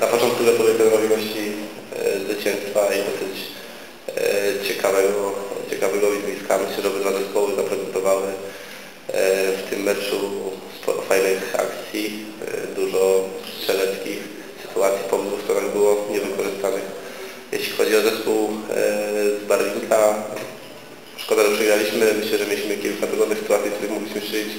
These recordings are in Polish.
Na początku gratuluję możliwości e, zwycięstwa i dosyć e, ciekawego, ciekawego widowiska. Myślę, że obydwa zespoły zaprezentowały e, w tym meczu sporo fajnych akcji, e, dużo strzeleckich sytuacji po obu stronach było niewykorzystanych. Jeśli chodzi o zespół e, z Barwinka, szkoda, że przegraliśmy. Myślę, że mieliśmy kilka wygodnych sytuacji, w których mogliśmy strzelić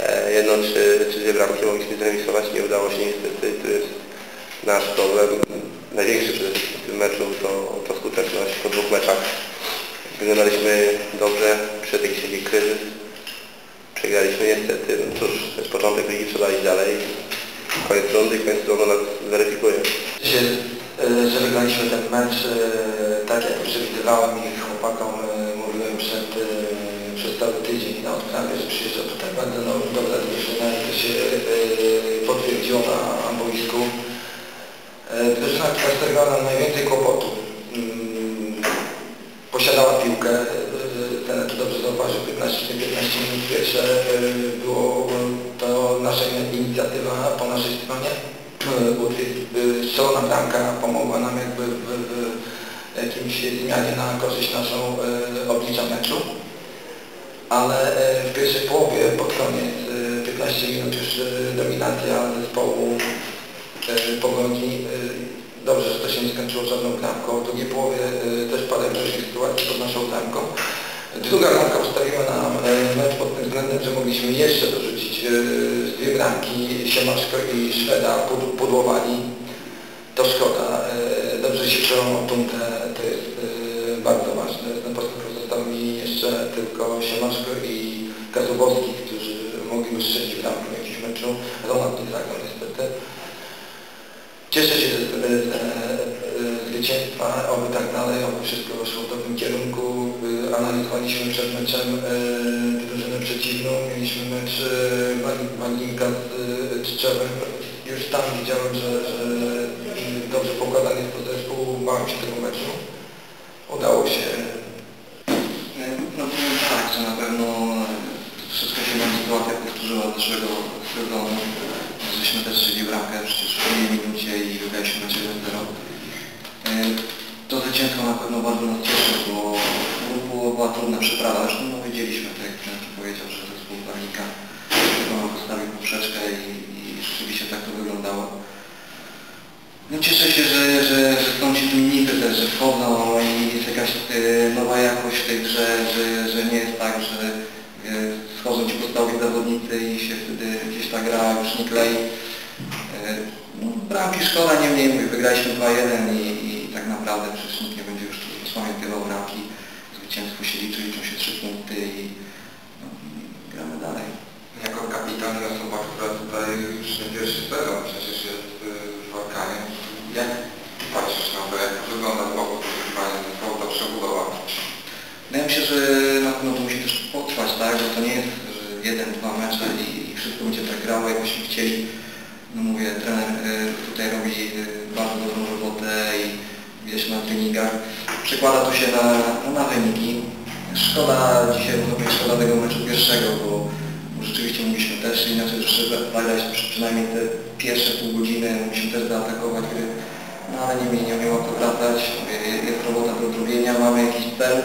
e, jedno czy, czy dwie bramki, mogliśmy zremisować. Nie udało się niestety. To jest nasz problem. Największy przede wszystkim w tym meczu to, to skuteczność po dwóch meczach. Wyglądaliśmy dobrze, przed jakiś taki kryzys. Przegraliśmy niestety. No cóż, to jest początek ligi, trzeba iść dalej. Koniec rundy koniec sezonu nas zweryfikuje. się, e, że wygraliśmy ten mecz e, tak jak przewidywałem i chłopakom e, mówiłem przed, e, przez cały tydzień na odprawie, że przyjeżdża tutaj bardzo no, się e, potwierdziło na boisku. E, Drużyna, stawiała nam najwięcej kłopotu. Mm, Posiadała piłkę, e, ten tu dobrze zauważył, 15 15 minut pierwsze było to nasza inicjatywa po naszej stronie. Strzelona bramka pomogła nam jakby w, w jakimś zmianie na korzyść naszą oblicza meczu. Ale w pierwszej połowie, pod koniec, 15 minut już dominacja zespołu Pogoni. E, Dobrze, że to się nie skończyło żadną bramką. W drugiej połowie e, też parę groźnych sytuacji pod naszą bramką. Druga bramka ustawiła nam e, mecz pod tym względem, że mogliśmy jeszcze dorzucić dwie bramki Siemaszko i Szweda pud- pudłowali. To szkoda. Dobrze się przełamał Tuntę, to jest bardzo ważne. Na początku został mi jeszcze tylko Siemaszko i Kazubowski, którzy mogli strzelić bramkę w jakimś meczu. Ronald nie zagrał niestety. Cieszę się z, z, z zwycięstwa, oby tak dalej, oby wszystko szło w dobrym kierunku. Analizowaliśmy przed meczem y, drużynę przeciwną, mieliśmy mecz Wal- Walinka z Tczewem. Już tam widziałem, że, że dobrze pokładany jest to zespół, bałem się tego meczu. Udało się No powiem tak, że na pewno troszeczkę się nam sytuacja powtórzyła zeszłego sezonu. Żeśmy też strzeli bramkę przecież w drugiej minucie i wygraliśmy 1-0. E, To zwycięstwo na pewno bardzo nas cieszy, bo było, była trudna przeprawa. Zresztą no, wiedzieliśmy, tak jak trener powiedział, że zespół nam postawił poprzeczkę i, i rzeczywiście tak to wyglądało. No cieszę się, że, że, że są ci też, że wchodzą i jest jakaś e, nowa jakość w tej grze, że, że nie jest tak, że podstawowi zawodnicy i się wtedy gdzieś ta gra już nie klei. E, no, bramki szkoda, niemniej mówię, wygraliśmy 2-1 i, i tak naprawdę przecież nikt nie będzie już tu spamiętywał bramki. Zwycięstwo się liczy, liczą się trzy punkty i, no, i gramy dalej. Jako kapitan i osoba, która tutaj już nie pierwszy sezon przecież jest y, w Orkanie. Jak patrzysz na to, jak to wygląda z boku poszukiwania zespołu do przebudowa? No ja myślę, że na pewno to musi też potrwać, tak, że to nie jest jeden, dwa mecze i, i wszystko będzie tak grało, jakbyśmy chcieli. No mówię, trener y, tutaj robi y, bardzo dobrą robotę i widać na treningach. Przekłada to się na, no, na wyniki. Szkoda dzisiaj, mówię, szkoda tego meczu pierwszego, bo, bo rzeczywiście mogliśmy też inaczej zagrać przy- przynajmniej te pierwsze pół godziny, mogliśmy też zaatakować gry, no ale nie, nie umiało to wracać. Jest robota do zrobienia, mamy jakiś cel.